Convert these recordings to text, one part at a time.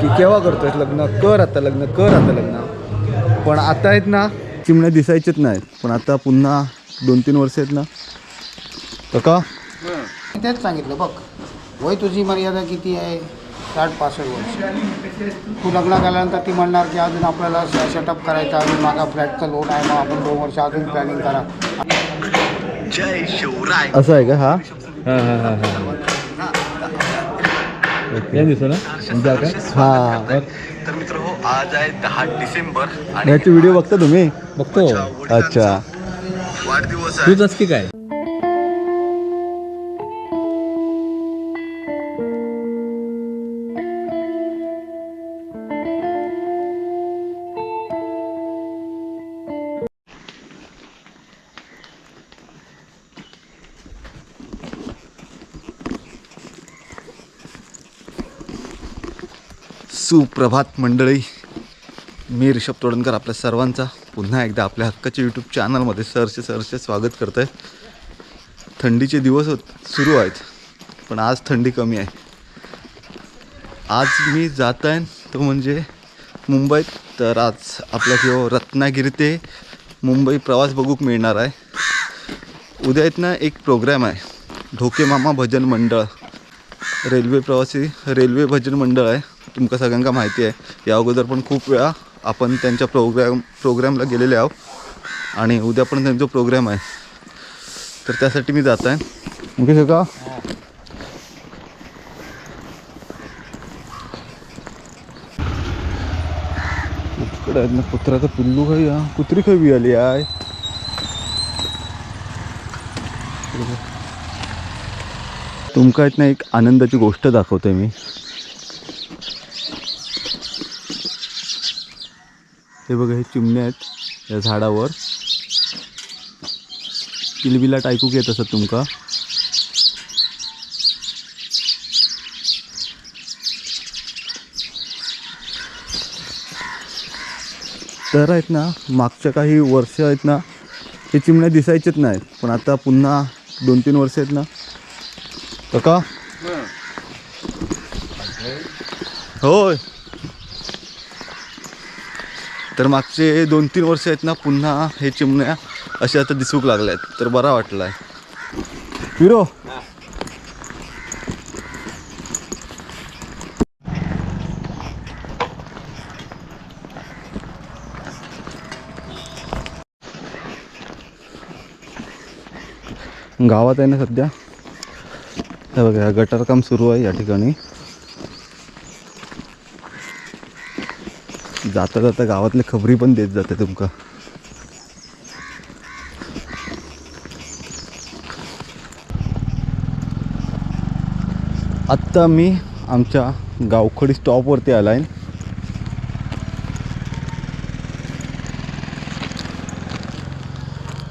की केव्हा करतोयस लग्न? कर आता लग्न कर आता लग्न. पण आता आहेत ना? चिमण्या दिसायचेच नाहीत पण आता पुन्हा दोन तीन वर्ष आहेत ना. काका मी तेच सांगितलं बघ. वय तुझी मर्यादा किती आहे? साठ पासष्ट वर्ष. तू लग्न केल्यानंतर ती म्हणणार की अजून आपल्याला सेटअप करायचं अजून मागा फ्लॅटचं लोन आहे मग आपण दोन वर्ष अजून प्लॅनिंग करा. असं आहे का? हा? हा हा हा हा. या दिवसाला? हा. तर मित्र हो आज आहे दहा डिसेंबर आणि याचे व्हिडिओ बघता तुम्ही? बघतो. अच्छा. वाढदिवस आहे. तूच की काय? सुप्रभात मंडळी. मी ऋषभ तोडणकर आपल्या सर्वांचा पुन्हा एकदा आपल्या हक्काच्या यूट्यूब चॅनलमध्ये सरचे सरचे स्वागत करत आहे थंडीचे दिवस होत सुरू आहेत पण आज थंडी कमी आहे. आज मी जात आहे तो म्हणजे मुंबईत. तर आज आपल्या किंवा रत्नागिरी ते मुंबई प्रवास बघूक मिळणार आहे. उद्या इथनं एक प्रोग्राम आहे ढोके मामा भजन मंडळ. रेल्वे प्रवासी रेल्वे भजन मंडळ आहे. तुमका सगळ्यांका माहिती आहे या अगोदर पण खूप वेळा आपण त्यांच्या प्रोग्रॅम प्रोग्रॅमला गेलेले आहोत आणि उद्या पण त्यांचा प्रोग्रॅम आहे. तर त्यासाठी मी जात आहे. मुकेश का इकडे आहेत ना कुत्र्याचं पिल्लू खाई हा. कुत्री खाई आली आय. तुमका इथनं एक आनंदाची गोष्ट दाखवतोय मी. हे बघा हे चिमणे आहेत या झाडावर. किलबिलाट ऐकूक येत असत तुमका. तर आहेत ना मागच्या काही वर्ष आहेत ना हे चिमण्या दिसायचेच नाहीत. पण आता पुन्हा दोन तीन वर्ष आहेत ना. काका? होय. तर मागचे दोन तीन वर्ष आहेत ना पुन्हा हे चिमण्या असे आता दिसूक लागल्या आहेत तर बरा वाटला आहे हिरो! गावात आहे ना सध्या. हे बघा गटर काम सुरू आहे या ठिकाणी. जाता जाता गावातले खबरी पण देत जाते तुमका. आत्ता मी आमच्या गावखडी स्टॉपवरती आला आहे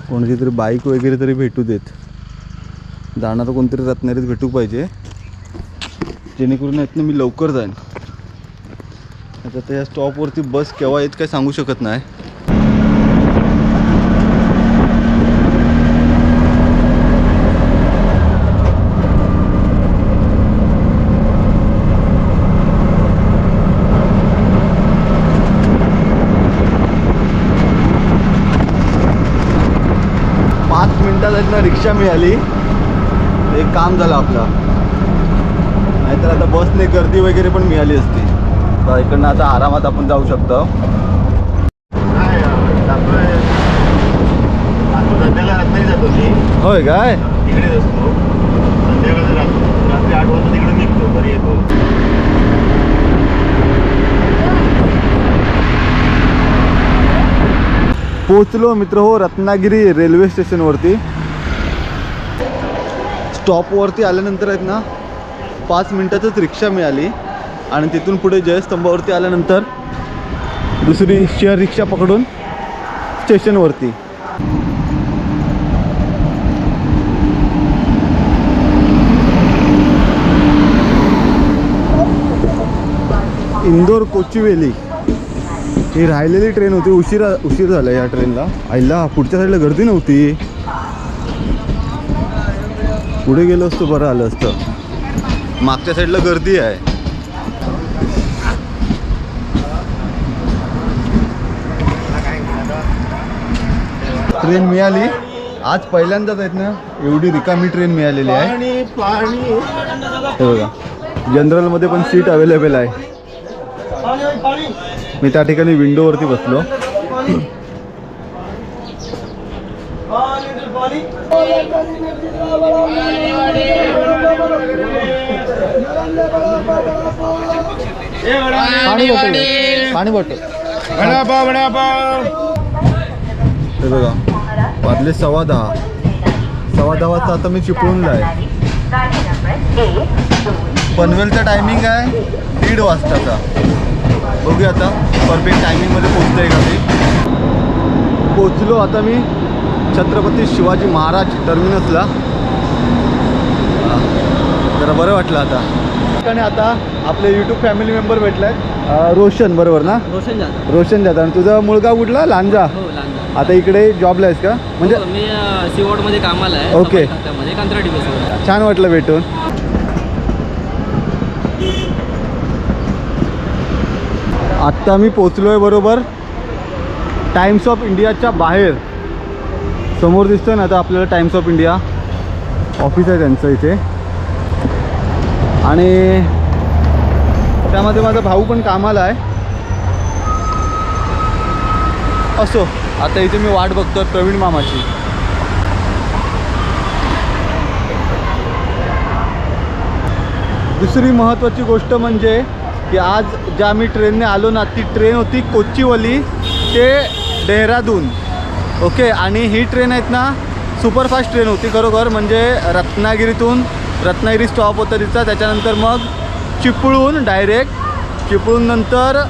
कोणाची तरी बाईक वगैरे तरी भेटू देत. जाणारं कोणतरी रत्नागिरीत भेटू पाहिजे. जेणेकरून यातनं मी लवकर जाईन. आता त्या स्टॉपवरती बस केव्हा येत काय सांगू शकत नाही. पाच मिनिटात ना रिक्षा मिळाली. एक काम झालं आपलं. नाहीतर आता बसने गर्दी वगैरे पण मिळाली असती. तर इकडनं आता आरामात आपण जाऊ शकतो. होय काय? तिकडेच असतो संध्याकाळी रात्री आठ वाजता तिकडे निघतो घरी येतो पोचलो मित्र हो रत्नागिरी रेल्वे स्टेशनवरती स्टॉपवरती आल्यानंतर आहेत ना पाच मिनटातच रिक्षा मिळाली. आणि तिथून पुढे जयस्तंभावरती आल्यानंतर दुसरी शेअर रिक्षा पकडून स्टेशनवरती. इंदोर कोचुवेली. ही राहिलेली ट्रेन होती. उशिरा उशीर झाला या ट्रेनला आईला पुढच्या साईडला गर्दी नव्हती. पुढे गेलो असतो बरं आलं असतं. मागच्या साईडला गर्दी आहे. ट्रेन मिळाली. आज पहिल्यांदाच आहेत ना एवढी रिकामी ट्रेन मिळालेली आहे. हे बघा जनरलमध्ये पण सीट अवेलेबल आहे. मी त्या ठिकाणी विंडोवरती बसलो. पाणी बॉटल पाणी बॉटल. बघा वाजले सव्वा दहा. सव्वा दहा वाजता आता मी चिपळूणला आहे पनवेलचा टायमिंग आहे दीड वाजताचा. बघूया आता परफेक्ट टायमिंगमध्ये पोचतोय का ते पोचलो आता मी छत्रपती शिवाजी महाराज टर्मिनसला जरा बरं वाटलं आता. आणि आता आपले यूट्यूब फॅमिली मेंबर भेटले आहेत रोशन बरोबर ना? रोशन जाधव. रोशन जाता आणि तुझा मुलगा कुठला? लांजा. हो लांजा. आता इकडे जॉबला आहेस का? म्हणजे हो, मी सीवॉर्डमध्ये कामाला आहे. ओके. कंत्राटी बेसवर छान वाटलं भेटून. आत्ता मी पोचलो आहे बरोबर टाइम्स ऑफ इंडियाच्या बाहेर. समोर दिसतोय ना आता आपल्याला टाइम्स ऑफ इंडिया ऑफिस आहे त्यांचं इथे. आणि त्यामध्ये माझा भाऊ पण कामाला आहे. असो. आता इथे मी वाट बघतोय प्रवीण मामाची. दुसरी महत्त्वाची गोष्ट म्हणजे की आज ज्या मी ट्रेनने आलो ना ती ट्रेन होती कोच्चीवली ते डेहराडून ओके आणि ही ट्रेन आहेत ना सुपरफास्ट ट्रेन होती खरोखर म्हणजे रत्नागिरीतून रत्नागिरी स्टॉप होता तिचा त्याच्यानंतर मग चिपळूण डायरेक्ट चिपळूण नंतर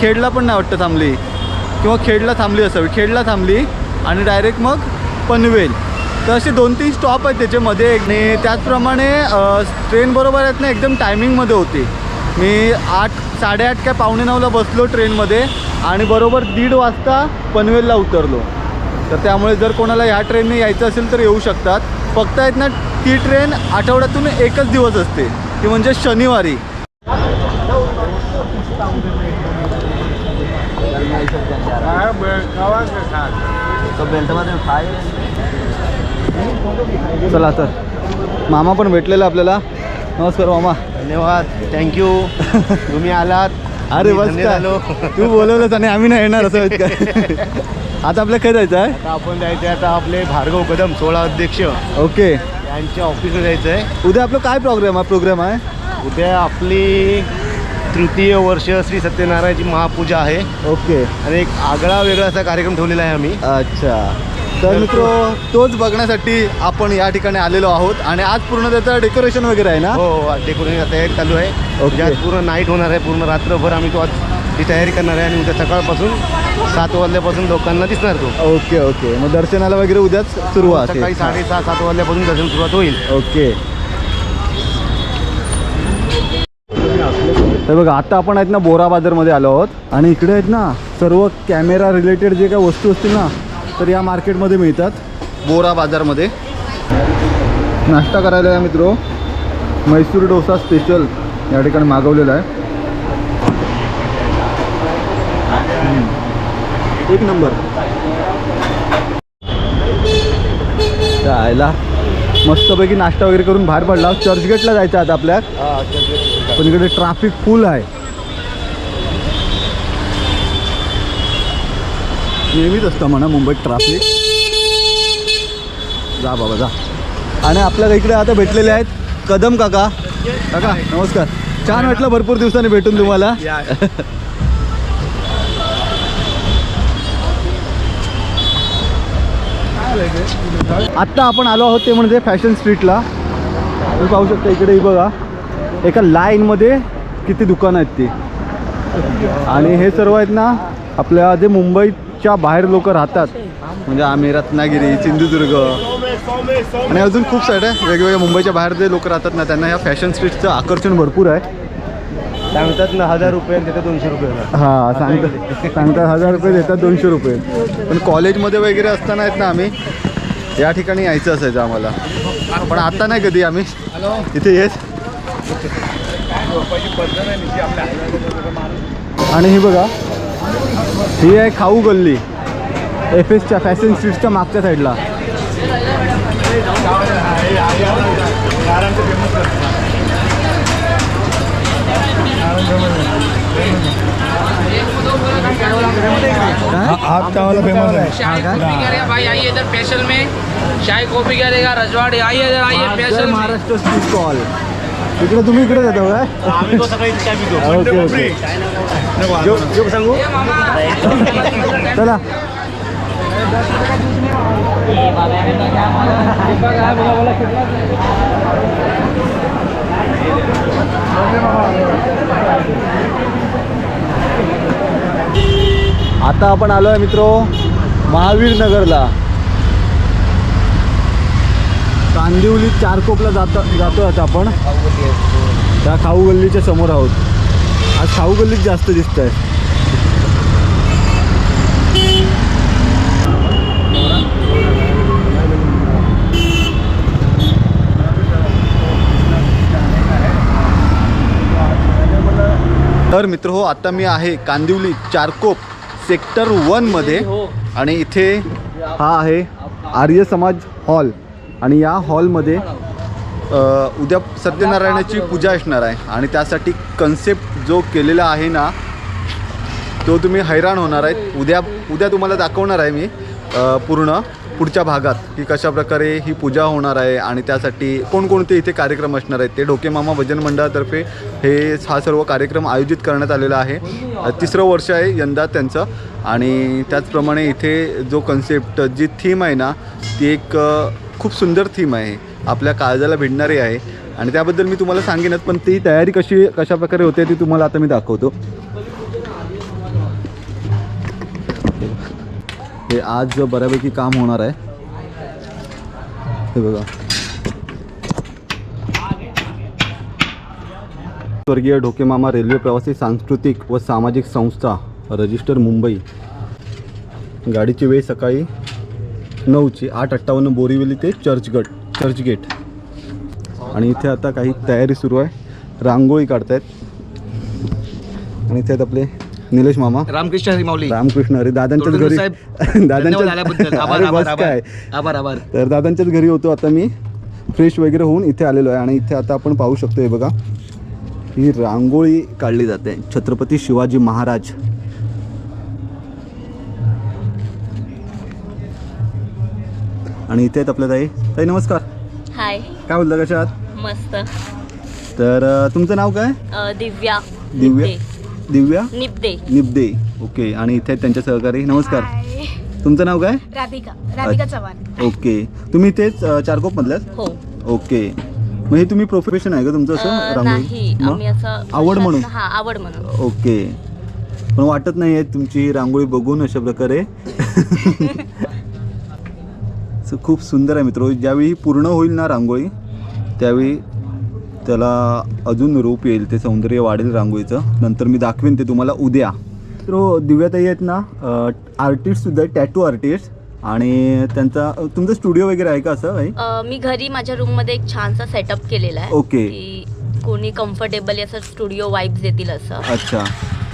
खेडला पण नाही वाटतं थांबली. किंवा खेडला थांबली असावी. खेडला थांबली आणि डायरेक्ट मग पनवेल. तर असे दोन तीन स्टॉप आहेत त्याच्यामध्ये. आणि त्याचप्रमाणे ट्रेन बरोबर आहेत ना एकदम टायमिंगमध्ये होती. मी आठ साडेआठ काय पावणे नऊला बसलो ट्रेनमध्ये आणि बरोबर दीड वाजता पनवेलला उतरलो. तर त्यामुळे जर कोणाला ह्या ट्रेनने यायचं असेल तर येऊ शकतात. फक्त आहेत ना ती ट्रेन आठवड्यातून एकच दिवस असते. ती म्हणजे शनिवारी. चला तर. मामा पण भेटलेला आपल्याला. नमस्कार मामा. धन्यवाद. थँक्यू तुम्ही आलात. अरे बस झालो. तू बोलवलंच आणि आम्ही नाही येणार असं आहेत काय आता आपल्या काय जायचं आहे? आता आपण जायचं आता आपले भार्गव कदम सोळा अध्यक्ष. ओके. यांच्या ऑफिसला जायचं आहे उद्या आपलं काय प्रोग्राम आहे? प्रोग्राम आहे? उद्या आपली तृतीय वर्ष श्री सत्यनारायणची महापूजा आहे. ओके. आणि एक आगळा वेगळा असा कार्यक्रम ठेवलेला आहे आम्ही. अच्छा. तर मित्र तोच बघण्यासाठी आपण या ठिकाणी आलेलो आहोत. आणि आज पूर्ण त्याचं डेकोरेशन वगैरे आहे ना? हो डेकोरेशन तयारी चालू आहे. ओके. ज्यात पूर्ण नाईट होणार आहे पूर्ण रात्रभर आम्ही तो आज ती तयारी करणार आहे. आणि उद्या सकाळपासून सात वाजल्यापासून लोकांना दिसणार तो. Okay okay. मग दर्शनाला वगैरे उद्याच सुरुवात. सकाळी साडेसहा सात वाजल्यापासून दर्शन सुरुवात होईल. ओके. तर बघा आता आपण आहेत ना बोरा बाजारमध्ये आलो आहोत. आणि इकडे आहेत ना सर्व कॅमेरा रिलेटेड जे काही वस्तू असतील ना तर या मार्केटमध्ये मिळतात बोरा बाजारमध्ये. नाश्ता करायला आहे मित्रो. मैसूर डोसा स्पेशल या ठिकाणी मागवलेला आहे. एक नंबर. जायला. मस्तपैकी नाश्ता वगैरे करून बाहेर पडला. चर्चगेटला जायचं आता आपल्या. पण इकडे ट्रॅफिक फुल आहे. नेहमीच असतं म्हणा मुंबईत ट्रॅफिक. जा बाबा जा. आणि आपल्याला इकडे आता भेटलेले आहेत कदम काका. काका नमस्कार. छान वाटलं भरपूर दिवसांनी भेटून तुम्हाला. आत्ता आपण आलो आहोत ते म्हणजे फॅशन स्ट्रीटला. तुम्ही पाहू शकता इकडे बघा. एका लाईनमध्ये किती दुकानं आहेत ती. आणि हे सर्व आहेत ना आपल्या जे मुंबईच्या बाहेर लोक राहतात. म्हणजे आम्ही रत्नागिरी सिंधुदुर्ग. आणि अजून खूप सारे वेगवेगळ्या मुंबईच्या बाहेर जे लोक राहतात ना त्यांना ह्या फॅशन स्ट्रीटचं आकर्षण भरपूर आहे. सांगतात ना हजार रुपये आणि दोनशे रुपये. हां सांगतात. सांगतात हजार रुपये देतात दोनशे रुपये. पण कॉलेजमध्ये वगैरे असताना आहेत ना आम्ही या ठिकाणी यायचं असायचं आम्हाला. पण आता नाही कधी आम्ही. इथे येत. आणि हे बघा ही आहे खाऊ गल्ली. एफ एसच्या फॅशन स्ट्रीटच्या मागच्या साईडला. हात कावाला फ़ेमस आहे चाय कॉफ़ी कह रहे हैं भाई आइए इधर स्पेशल में। चाय कॉफ़ी करेगा रजवाड़ी आइए इधर आइए स्पेशल महाराष्ट्र स्ट्रीट स्टॉल इकडे तुम्ही इकडे जाता तो पितो ओके ओके। जो- जो सांगू चला। आता आपण आलो आहे मित्रो महावीर नगरला. कांदिवली चारकोपला जात जातो आता आपण. त्या खाऊ गल्लीच्या समोर आहोत. आज खाऊ गल्लीत जास्त दिसत आहे तर मित्र हो आता मी आहे कांदिवली चारकोप. सेक्टर वनमध्ये आणि इथे हा आहे आर्य समाज हॉल. आणि या हॉलमध्ये उद्या सत्यनारायणाची पूजा असणार आहे. आणि त्यासाठी कन्सेप्ट जो केलेला आहे ना तो तुम्ही हैराण होणार आहेत. उद्या उद्या तुम्हाला दाखवणार आहे मी पूर्ण. पुढच्या भागात की कशा प्रकारे ही पूजा होणार आहे आणि त्यासाठी कोणकोणते इथे कार्यक्रम असणार आहेत ते ढोकेमामा भजन मंडळातर्फे हे हा सर्व कार्यक्रम आयोजित करण्यात आलेला आहे. तिसरं वर्ष आहे यंदा त्यांचं आणि त्याचप्रमाणे इथे जो कन्सेप्ट जी थीम आहे ना ती एक खूप सुंदर थीम आहे. आपल्या काळजाला भिडणारी आहे. आणि त्याबद्दल मी तुम्हाला सांगेनच पण ती तयारी कशी कशा प्रकारे होते ती तुम्हाला आता मी दाखवतो. आज बऱ्यापैकी काम होणार आहे हे बघा. स्वर्गीय ढोकेमामा रेल्वे प्रवासी सांस्कृतिक व सामाजिक संस्था रजिस्टर मुंबई. गाडीची वेळ सकाळी नऊची आठ अठ्ठावन्न बोरिवली ते चर्चगट चर्चगेट. आणि इथे आता काही तयारी सुरू आहे. रांगोळी काढतायत. आणि इथे आपले निलेश मामा. रामकृष्ण हरी माऊली. रामकृष्ण अरे दादांच्याच घरी आल्याबद्दल. आभार, अरे बस. काय? आभार आभार. तर दादांच्याच घरी होतो आता मी. फ्रेश वगैरे होऊन इथे आलेलो आहे आणि इथे आता आपण पाहू शकतो हे बघा. ही रांगोळी काढली जाते. छत्रपती शिवाजी महाराज. आणि इथे आहेत आपल्या ताई. ताई नमस्कार. हाय. काय बोलता कशा आहात? मस्त. तर अ, तुमचं नाव काय? अ, दिव्या. दिव्या. दिव्या? निपदे निपदे ओके आणि इथे त्यांच्या सहकारी नमस्कार. तुमचं नाव काय? राधिका. राधिका चव्हाण. ओके तुम्ही इथेच अ, चारकोपमधल्याच हो. ओके मग हे तुम्ही प्रोफेशन आहे का तुमचं असं? अ, रांगोळी? नाही. मग? आम्ही असं आवड म्हणून? हा आवड म्हणून. ओके पण वाटत नाही आहे तुमची ही रांगोळी बघून अशा प्रकारे. So, खूप सुंदर आहे मित्र. ज्यावेळी पूर्ण होईल ना रांगोळी त्यावेळी त्याला अजून रूप येईल ते सौंदर्य वाढेल रांगोळीचं. नंतर मी दाखवेन ते तुम्हाला उद्या. तर दिव्याताई आहेत ना आर्टिस्टसुद्धा टॅटू आर्टिस्ट आणि त्यांचा तुमचं स्टुडिओ वगैरे आहे का असं मी घरी माझ्या रूममध्ये एक छानसा सेटअप केलेला आहे. ओके. की कोणी कम्फर्टेबल असं स्टुडिओ वाईब्स देतील असं. अच्छा.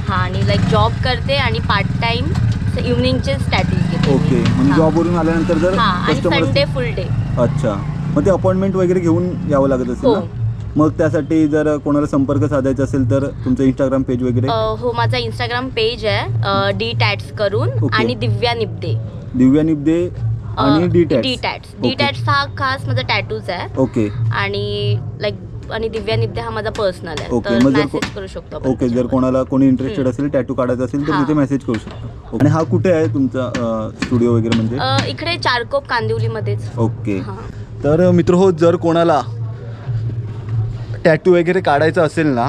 हा आणि लाईक जॉब करते आणि पार्ट टाइम इव्हनिंगचे ओके. म्हणजे जॉबवरून आल्यानंतर जर हा संडे फुल डे अच्छा. मग ते अपॉइंटमेंट वगैरे घेऊन यावं लागत असेल हो. ना? मग त्यासाठी जर कोणाला संपर्क साधायचा असेल तर तुमचं इंस्टाग्राम पेज वगैरे? हो माझा इंस्टाग्राम पेज आहे डी टॅट्स करून. आणि दिव्या निपदे. दिव्या निपदे आणि D tax D tats D tats हा खास माझा टॅटूज आहे. ओके. आणि लाईक आणि दिव्या निपदे हा माझा पर्सनल आहे. ओके, मग जर करू शकतो ओके जर. कोणाला कोणी इंटरेस्टेड असेल टॅटू काढायचा असेल तर. तिथे मेसेज करू शकतो. आणि हा कुठे आहे तुमचा स्टुडिओ वगैरे म्हणजे? इकडे चारकोप कांदिवलीमध्येच. ओके. तर मित्र हो जर कोणाला टॅटू वगैरे काढायचं असेल ना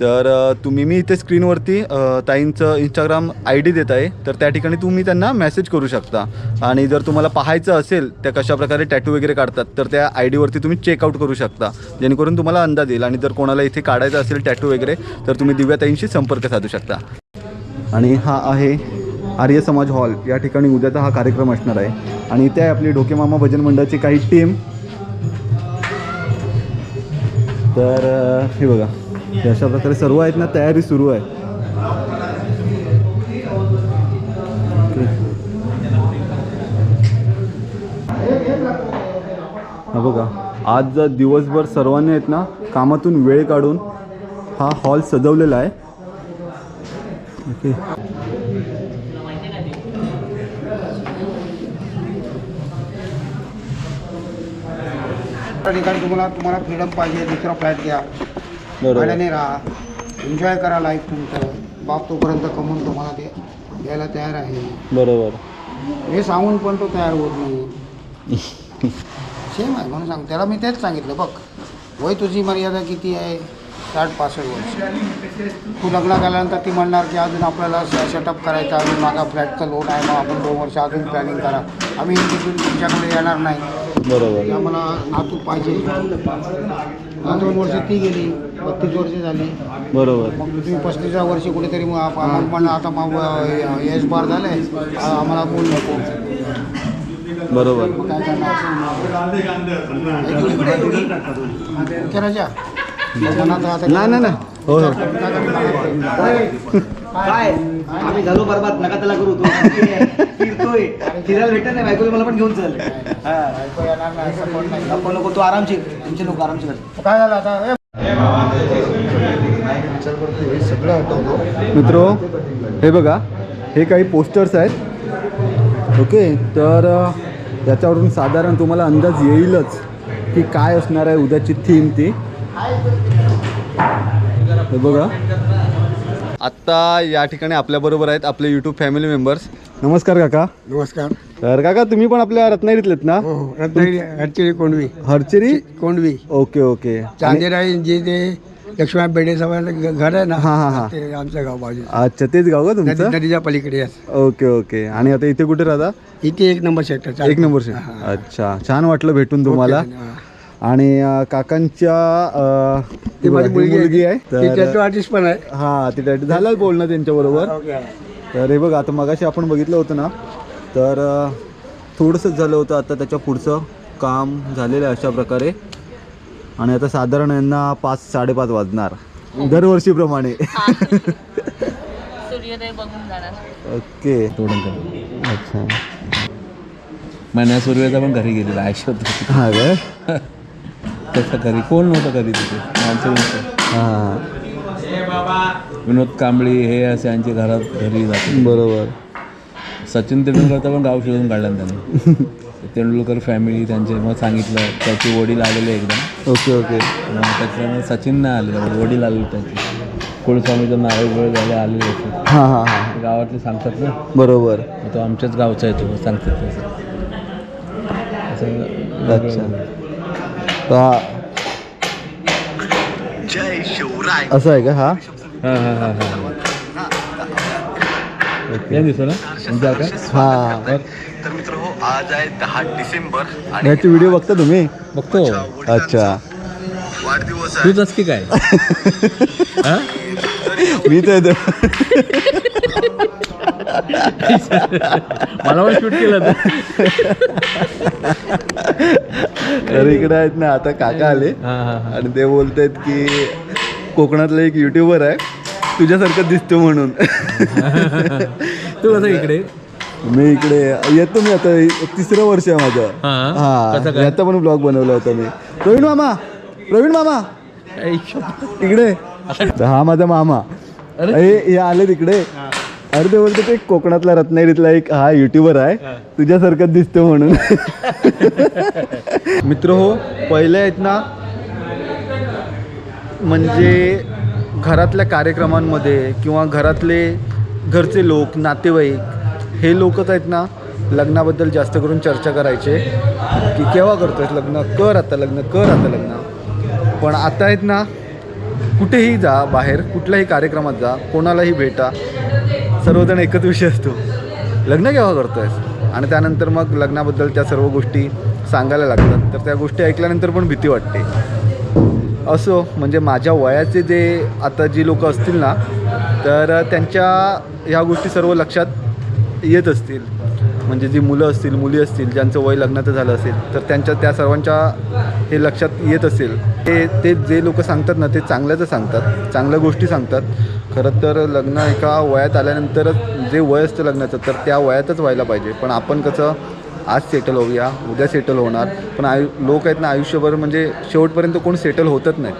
तर तुम्ही मी इथे स्क्रीनवरती ताईंचं इंस्टाग्राम आय डी देत आहे तर त्या ठिकाणी तुम्ही त्यांना मेसेज करू शकता. आणि जर तुम्हाला पाहायचं असेल त्या कशाप्रकारे टॅटू वगैरे काढतात तर त्या आय डीवरती तुम्ही चेकआउट करू शकता. जेणेकरून तुम्हाला अंदाज येईल. आणि जर कोणाला इथे काढायचं असेल टॅटू वगैरे तर तुम्ही दिव्याताईंशी संपर्क साधू शकता. आणि हा आहे आर्य समाज हॉल या ठिकाणी उद्याचा हा कार्यक्रम असणार आहे. आणि इथे आहे आपली ढोकेमामा भजन मंडळाची काही टीम तर हे बघा. अशा प्रकारे सर्व आहेत ना तयारी सुरू आहे. बघा आज जर दिवसभर सर्वांनी आहेत ना कामातून वेळ काढून हा हॉल सजवलेला आहे. ओके. त्या ठिकाणी तुम्हाला तुम्हाला फ्रीडम पाहिजे दुसरा फ्लॅट घ्या. बरोबर. भाड्याने राहा. एन्जॉय करा लाईफ तुमचं. बाप तोपर्यंत कमवून तुम्हाला ते द्यायला तयार आहे. बरोबर. हे सांगून पण तो तयार होत नाही. सेम आहे म्हणून सांग त्याला मी तेच सांगितलं बघ. वय तुझी मर्यादा किती आहे? साठ पासष्ट वर्ष. तू लग्न केल्यानंतर ती म्हणणार की अजून आपल्याला सेटअप करायचं अजून माझा फ्लॅटचं लोन आहे मग आपण दोन वर्ष अजून प्लॅनिंग करा. आम्ही तिथून तुमच्याकडे येणार नाही. बरोबर. आम्हाला नातू पाहिजे. हा दोन वर्ष ती गेली बत्तीस वर्ष झाली. बरोबर. मग तुम्ही पस्तीसव्या वर्षी कुठेतरी मग आप- आम्हाला म्हणलं आता मग यश बार झालं आहे आम्हाला बोल नको. बरोबर. मग काय करणार? आता नाही नाही नाही. हो हो. काय आम्ही झालो बरबाद नका त्याला करू तो फिरतोय. फिरायला भेटत नाही बायकोला मला पण घेऊन चल. हा. बायको येणार नाही, support नाही. नको नको तू आरामशीर तुमचे लोक आरामशीर. कर काय झालं आता? ए, सगळं हटवतो मित्रो हे बघा हे काही पोस्टर्स आहेत. ओके तर याच्यावरून साधारण तुम्हाला अंदाज येईलच की काय असणार आहे उद्याची थीम ती. हे बघा. आत्ता या ठिकाणी आपल्याबरोबर आहेत आपले यूट्यूब फॅमिली मेंबर्स नमस्कार काका. नमस्कार. तर काका तुम्ही पण आपल्या रत्नागिरीतलेत ना? हो हो. रत्नागिरी हरचिरी कोंडवी. हरचेरी? कोंडवी. Okay okay. चांदेराई जे ते लक्ष्मण बेडे घर आहे ना हा, हा, हा. ते आमचं गाव बाजू अच्छा तेच गाव का तुमचं? नदीच्या पलीकडे आहे. Okay okay. आणि आता इथे कुठे राहता? इथे एक नंबर सेक्टर एक नंबर अच्छा छान वाटलं भेटून तुम्हाला. आणि अं, काकांच्या अं, ती माझी मुलगी आहे. मुलगी आहे. तर टॅटू आर्टिस्ट पण आहे. हा तिथे झालं बोलणं त्यांच्याबरोबर. तर हे बघ आता मगाशी आपण बघितलं होतं ना तर अं, थोडंसंच झालं होतं आता त्याच्या पुढचं काम झालेलं आहे अशा प्रकारे. आणि आता साधारण यांना पाच साडेपाच वाजणार. दरवर्षीप्रमाणे. सूर्योदय बघून जाणार. ओके. तोडून कर अच्छा. महिन्या सूर्याचा पण घरी गेलेला आयुष्यात. हा काय त्याच्या घरी कोण नव्हतं घरी तिथे? माणसं नव्हतं. हां. विनोद कांबळी हे असे यांच्या घरात घरी जाते बरोबर. सचिन तेंडुलकरचा पण गाव शोधून काढला त्याने. तेंडुलकर फॅमिली त्यांचे मग सांगितलं त्याचे वडील आलेले एकदम. Okay okay. मग त्याच्यामुळे सचिन नाही आले त्यामुळे वडील आले त्याचे. कुलस्वामीचं नारळ झाले आलेले होते. हां हां हां. गावातले सांगतात ना? बरोबर. तो आमच्याच गावचा आहे तो सांगतात असं अच्छा. असं आहे का? हा. हां हां हां हां. हा तर मित्र हो आज आहे दहा डिसेंबर याचे व्हिडिओ बघता तुम्ही? बघतो. अच्छा. वाढदिवस तूच की काय? मी तर मला पण शूट केलं तर इकडे आहेत ना आता काका आले. आणि ते बोलत आहेत की कोकणातला एक युट्यूबर आहे. तुझ्यासारखं दिसतो म्हणून. तू कसं इकडे? मी इकडे येतो मी आता तिसरं वर्ष आहे माझं. हां. आता पण ब्लॉग बनवला होता मी. प्रवीण मामा प्रवीण मामा. इकडे. हा माझा मामा. हे हे आले तिकडे अरे ते बोलतो ते कोकणातला रत्नागिरीतला एक हा युट्यूबर आहे. तुझ्यासारखं दिसतो म्हणून. मित्र हो पहिले आहेत ना म्हणजे घरातल्या कार्यक्रमांमध्ये किंवा घरातले घरचे लोक नातेवाईक हे लोकच आहेत ना लग्नाबद्दल जास्त करून चर्चा करायचे. की केव्हा करतोयस लग्न? कर आता लग्न कर आता लग्न. पण आता आहेत ना कुठेही जा बाहेर कुठल्याही कार्यक्रमात जा कोणालाही भेटा. सर्वजण एकच विषय असतो. लग्न केव्हा करतोयस? आणि त्यानंतर मग लग्नाबद्दल त्या सर्व गोष्टी सांगायला लागतात. तर त्या गोष्टी ऐकल्यानंतर पण भीती वाटते. असो म्हणजे माझ्या वयाचे जे आता जी लोक असतील ना तर त्यांच्या ह्या गोष्टी सर्व लक्षात येत असतील. म्हणजे जी मुलं असतील मुली असतील ज्यांचं वय लग्नाचं झालं असेल तर त्यांच्या त्या सर्वांच्या हे लक्षात येत असेल. ते ते जे लोक सांगतात ना ते चांगल्याचं सांगतात चांगल्या गोष्टी सांगतात. खरं तर लग्न एका वयात आल्यानंतरच जे वय असतं लग्नाचं तर त्या वयातच व्हायला पाहिजे. पण आपण कसं आज सेटल होऊया उद्या सेटल होणार. पण आयु लोक आहेत ना आयुष्यभर म्हणजे शेवटपर्यंत कोण सेटल होतच नाही.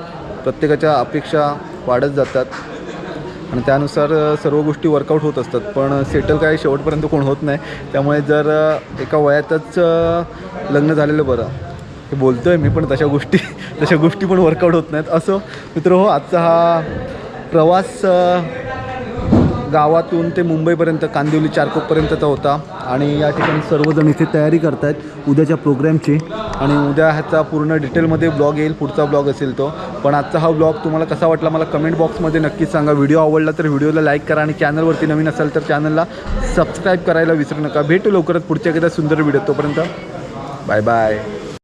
प्रत्येकाच्या अपेक्षा वाढत जातात. आणि त्यानुसार सर्व गोष्टी वर्कआउट होत असतात. पण सेटल काय शेवटपर्यंत कोण होत नाही. त्यामुळे जर एका वयातच लग्न झालेलं बरं. हे बोलतो आहे मी पण तशा गोष्टी तशा गोष्टी पण वर्कआउट होत नाहीत. असं मित्र हो आजचा हा प्रवास गावातून ते मुंबईपर्यंत कांदिवली चारकोपपर्यंतचा होता. आणि या ठिकाणी सर्वजण इथे तयारी करत आहेत उद्याच्या प्रोग्रॅमची. आणि उद्या ह्याचा पूर्ण डिटेलमध्ये ब्लॉग येईल पुढचा ब्लॉग असेल तो. पण आजचा हा ब्लॉग तुम्हाला कसा वाटला मला कमेंट बॉक्समध्ये नक्कीच सांगा. व्हिडिओ आवडला तर व्हिडिओला लाईक करा आणि चॅनलवरती नवीन असाल तर चॅनलला सबस्क्राईब करायला विसरू नका. भेटू लवकरच पुढच्या एखाद्या सुंदर व्हिडिओ तोपर्यंत. Bye bye.